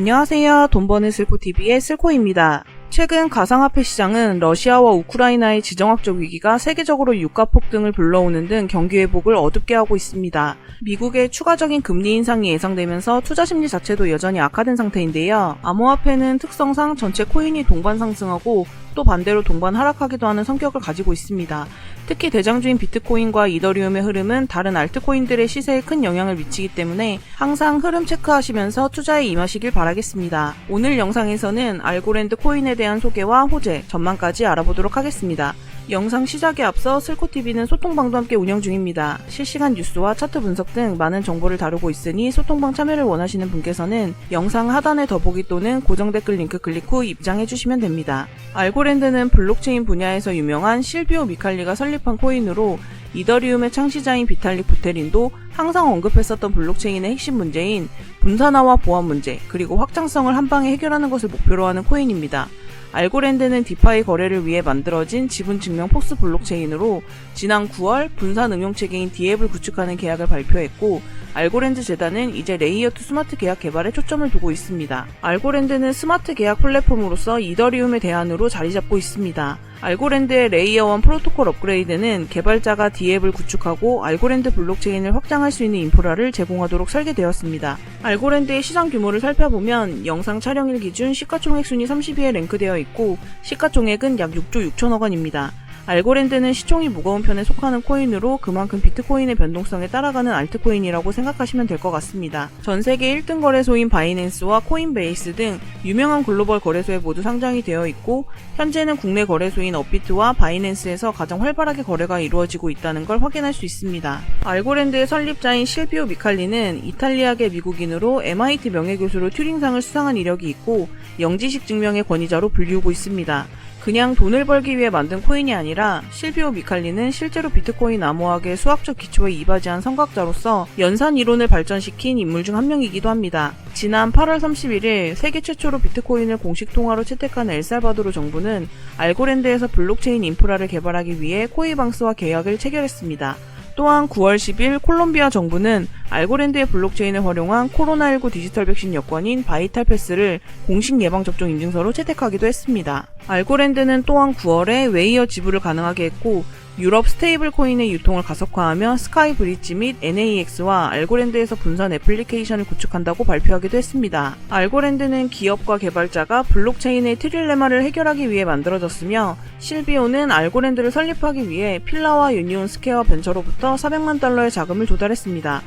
안녕하세요. 돈 버는 슬코TV의 슬코입니다. 최근 가상화폐 시장은 러시아와 우크라이나의 지정학적 위기가 세계적으로 유가 폭등을 불러오는 등 경기 회복을 어둡게 하고 있습니다. 미국의 추가적인 금리 인상이 예상되면서 투자 심리 자체도 여전히 악화된 상태인데요. 암호화폐는 특성상 전체 코인이 동반 상승하고 또 반대로 동반 하락하기도 하는 성격을 가지고 있습니다. 특히 대장주인 비트코인과 이더리움의 흐름은 다른 알트코인들의 시세에 큰 영향을 미치기 때문에 항상 흐름 체크하시면서 투자에 임하시길 바라겠습니다. 오늘 영상에서는 알고랜드 코인에 대한 소개와 호재, 전망까지 알아보도록 하겠습니다. 영상 시작에 앞서 슬코TV는 소통방도 함께 운영 중입니다. 실시간 뉴스와 차트 분석 등 많은 정보를 다루고 있으니 소통방 참여를 원하시는 분께서는 영상 하단의 더보기 또는 고정 댓글 링크 클릭 후 입장해 주시면 됩니다. 알고랜드는 블록체인 분야에서 유명한 실비오 미칼리가 설립한 코인으로 이더리움의 창시자인 비탈릭 부테린도 항상 언급했었던 블록체인의 핵심 문제인 분산화와 보안 문제, 그리고 확장성을 한 방에 해결하는 것을 목표로 하는 코인입니다. 알고랜드는 디파이 거래를 위해 만들어진 지분 증명 포스 블록체인으로 지난 9월 분산 응용 체계인 디앱을 구축하는 계약을 발표했고 알고랜드 재단은 이제 레이어2 스마트 계약 개발에 초점을 두고 있습니다. 알고랜드는 스마트 계약 플랫폼으로서 이더리움의 대안으로 자리 잡고 있습니다. 알고랜드의 레이어 1 프로토콜 업그레이드는 개발자가 디앱을 구축하고 알고랜드 블록체인을 확장할 수 있는 인프라를 제공하도록 설계되었습니다. 알고랜드의 시장 규모를 살펴보면 영상 촬영일 기준 시가총액 순위 30위에 랭크되어 있고 시가총액은 약 6조 6천억 원입니다. 알고랜드는 시총이 무거운 편에 속하는 코인으로 그만큼 비트코인의 변동성에 따라가는 알트코인이라고 생각하시면 될 것 같습니다. 전 세계 1등 거래소인 바이낸스와 코인베이스 등 유명한 글로벌 거래소에 모두 상장이 되어 있고 현재는 국내 거래소인 업비트와 바이낸스에서 가장 활발하게 거래가 이루어지고 있다는 걸 확인할 수 있습니다. 알고랜드의 설립자인 실비오 미칼리는 이탈리아계 미국인으로 MIT 명예교수로 튜링상을 수상한 이력이 있고 영지식 증명의 권위자로 불리우고 있습니다. 그냥 돈을 벌기 위해 만든 코인이 아니라 실비오 미칼리는 실제로 비트코인 암호학의 수학적 기초에 이바지한 선각자로서 연산 이론을 발전시킨 인물 중 한 명이기도 합니다. 지난 8월 31일 세계 최초로 비트코인을 공식 통화로 채택한 엘살바도르 정부는 알고랜드에서 블록체인 인프라를 개발하기 위해 코이방스와 계약을 체결했습니다. 또한 9월 10일 콜롬비아 정부는 알고랜드의 블록체인을 활용한 코로나19 디지털 백신 여권인 바이탈 패스를 공식 예방접종 인증서로 채택하기도 했습니다. 알고랜드는 또한 9월에 웨이어 지불을 가능하게 했고 유럽 스테이블 코인의 유통을 가속화하며 스카이 브릿지 및 NAX와 알고랜드에서 분산 애플리케이션을 구축한다고 발표하기도 했습니다. 알고랜드는 기업과 개발자가 블록체인의 트릴레마를 해결하기 위해 만들어졌으며 실비오는 알고랜드를 설립하기 위해 필라와 유니온 스퀘어 벤처로부터 400만 달러의 자금을 조달했습니다.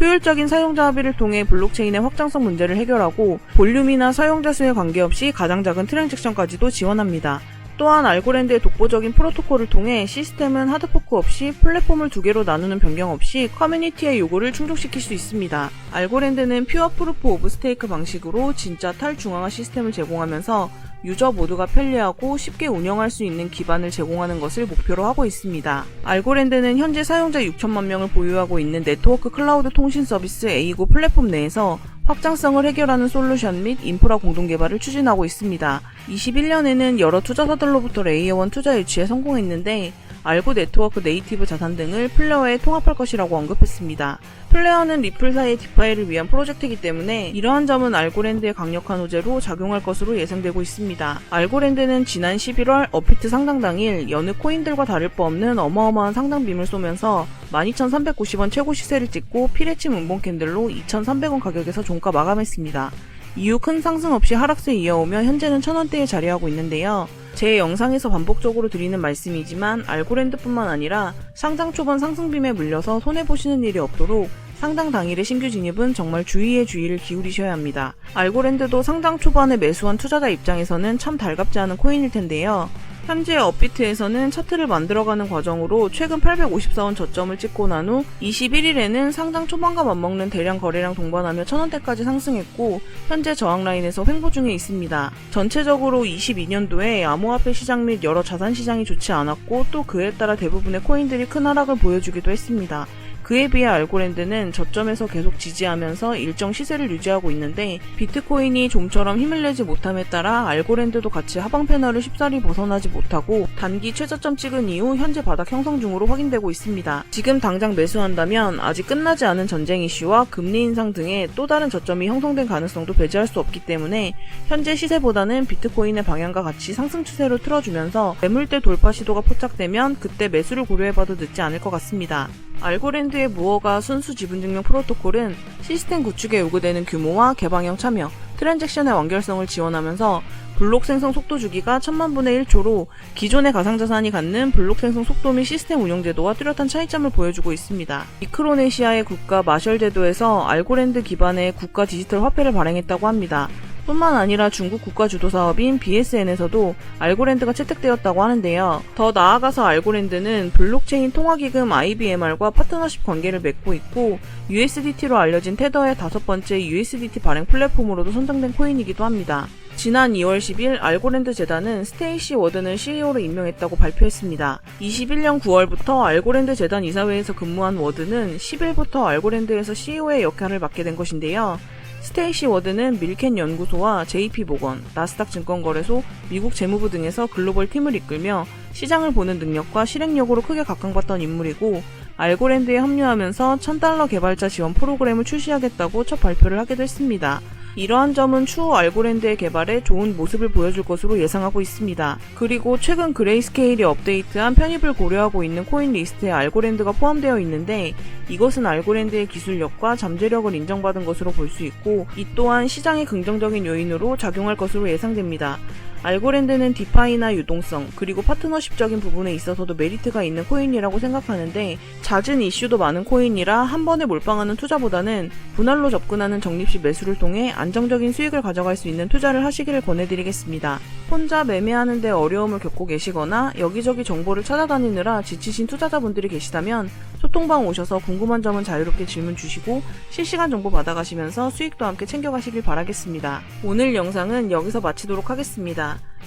효율적인 사용자 합의를 통해 블록체인의 확장성 문제를 해결하고 볼륨이나 사용자 수에 관계없이 가장 작은 트랜잭션까지도 지원합니다. 또한 알고랜드의 독보적인 프로토콜을 통해 시스템은 하드포크 없이 플랫폼을 두 개로 나누는 변경 없이 커뮤니티의 요구를 충족시킬 수 있습니다. 알고랜드는 퓨어 프루프 오브 스테이크 방식으로 진짜 탈중앙화 시스템을 제공하면서 유저 모두가 편리하고 쉽게 운영할 수 있는 기반을 제공하는 것을 목표로 하고 있습니다. 알고랜드는 현재 사용자 6천만 명을 보유하고 있는 네트워크 클라우드 통신 서비스 A9 플랫폼 내에서 확장성을 해결하는 솔루션 및 인프라 공동 개발을 추진하고 있습니다. 21년에는 여러 투자사들로부터 레이어1 투자 유치에 성공했는데 알고 네트워크 네이티브 자산 등을 플레어에 통합할 것이라고 언급했습니다. 플레어는 리플 사이의 디파이를 위한 프로젝트이기 때문에 이러한 점은 알고랜드의 강력한 호재로 작용할 것으로 예상되고 있습니다. 알고랜드는 지난 11월 어피트 상당 당일 여느 코인들과 다를 바 없는 어마어마한 상당빔을 쏘면서 12,390원 최고 시세를 찍고 피레침 음봉 캔들로 2,300원 가격에서 종가 마감했습니다. 이후 큰 상승 없이 하락세 이어오며 현재는 천원대에 자리하고 있는데요. 제 영상에서 반복적으로 드리는 말씀이지만 알고랜드뿐만 아니라 상장 초반 상승빔에 물려서 손해보시는 일이 없도록 상당 당일의 신규 진입은 정말 주의에 주의를 기울이셔야 합니다. 알고랜드도 상장 초반에 매수한 투자자 입장에서는 참 달갑지 않은 코인일 텐데요. 현재 업비트에서는 차트를 만들어가는 과정으로 최근 854원 저점을 찍고 난 후 21일에는 상장 초반과 맞먹는 대량 거래량 동반하며 천원대까지 상승했고 현재 저항 라인에서 횡보 중에 있습니다. 전체적으로 22년도에 암호화폐 시장 및 여러 자산 시장이 좋지 않았고 또 그에 따라 대부분의 코인들이 큰 하락을 보여주기도 했습니다. 그에 비해 알고랜드는 저점에서 계속 지지하면서 일정 시세를 유지하고 있는데 비트코인이 좀처럼 힘을 내지 못함에 따라 알고랜드도 같이 하방 패널을 쉽사리 벗어나지 못하고 단기 최저점 찍은 이후 현재 바닥 형성 중으로 확인되고 있습니다. 지금 당장 매수한다면 아직 끝나지 않은 전쟁 이슈와 금리 인상 등의 또 다른 저점이 형성된 가능성도 배제할 수 없기 때문에 현재 시세보다는 비트코인의 방향과 같이 상승 추세로 틀어주면서 매물대 돌파 시도가 포착되면 그때 매수를 고려해봐도 늦지 않을 것 같습니다. 알고랜드의 무어가 순수 지분증명 프로토콜은 시스템 구축에 요구되는 규모와 개방형 참여, 트랜잭션의 완결성을 지원하면서 블록 생성 속도 주기가 천만 분의 1초로 기존의 가상자산이 갖는 블록 생성 속도 및 시스템 운영 제도와 뚜렷한 차이점을 보여주고 있습니다. 미크로네시아의 국가 마셜 제도에서 알고랜드 기반의 국가 디지털 화폐를 발행했다고 합니다. 뿐만 아니라 중국 국가 주도 사업인 BSN에서도 알고랜드가 채택되었다고 하는데요. 더 나아가서 알고랜드는 블록체인 통화기금 IBMR과 파트너십 관계를 맺고 있고 USDT로 알려진 테더의 다섯 번째 USDT 발행 플랫폼으로도 선정된 코인이기도 합니다. 지난 2월 10일 알고랜드 재단은 스테이시 워든을 CEO로 임명했다고 발표했습니다. 21년 9월부터 알고랜드 재단 이사회에서 근무한 워든은 10일부터 알고랜드에서 CEO의 역할을 맡게 된 것인데요. 스테이시 워드는 밀켄 연구소와 JP보건, 나스닥 증권거래소, 미국 재무부 등에서 글로벌 팀을 이끌며 시장을 보는 능력과 실행력으로 크게 각광받던 인물이고 알고랜드에 합류하면서 1000달러 개발자 지원 프로그램을 출시하겠다고 첫 발표를 하기도 했습니다. 이러한 점은 추후 알고랜드의 개발에 좋은 모습을 보여줄 것으로 예상하고 있습니다. 그리고 최근 그레이스케일이 업데이트한 편입을 고려하고 있는 코인 리스트에 알고랜드가 포함되어 있는데 이것은 알고랜드의 기술력과 잠재력을 인정받은 것으로 볼 수 있고 이 또한 시장의 긍정적인 요인으로 작용할 것으로 예상됩니다. 알고랜드는 디파이나 유동성 그리고 파트너십적인 부분에 있어서도 메리트가 있는 코인이라고 생각하는데 잦은 이슈도 많은 코인이라 한 번에 몰빵하는 투자보다는 분할로 접근하는 적립식 매수를 통해 안정적인 수익을 가져갈 수 있는 투자를 하시기를 권해드리겠습니다. 혼자 매매하는 데 어려움을 겪고 계시거나 여기저기 정보를 찾아다니느라 지치신 투자자분들이 계시다면 소통방 오셔서 궁금한 점은 자유롭게 질문 주시고 실시간 정보 받아가시면서 수익도 함께 챙겨가시길 바라겠습니다. 오늘 영상은 여기서 마치도록 하겠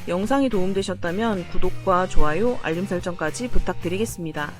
영상이 도움되셨다면 구독과 좋아요, 알림 설정까지 부탁드리겠습니다.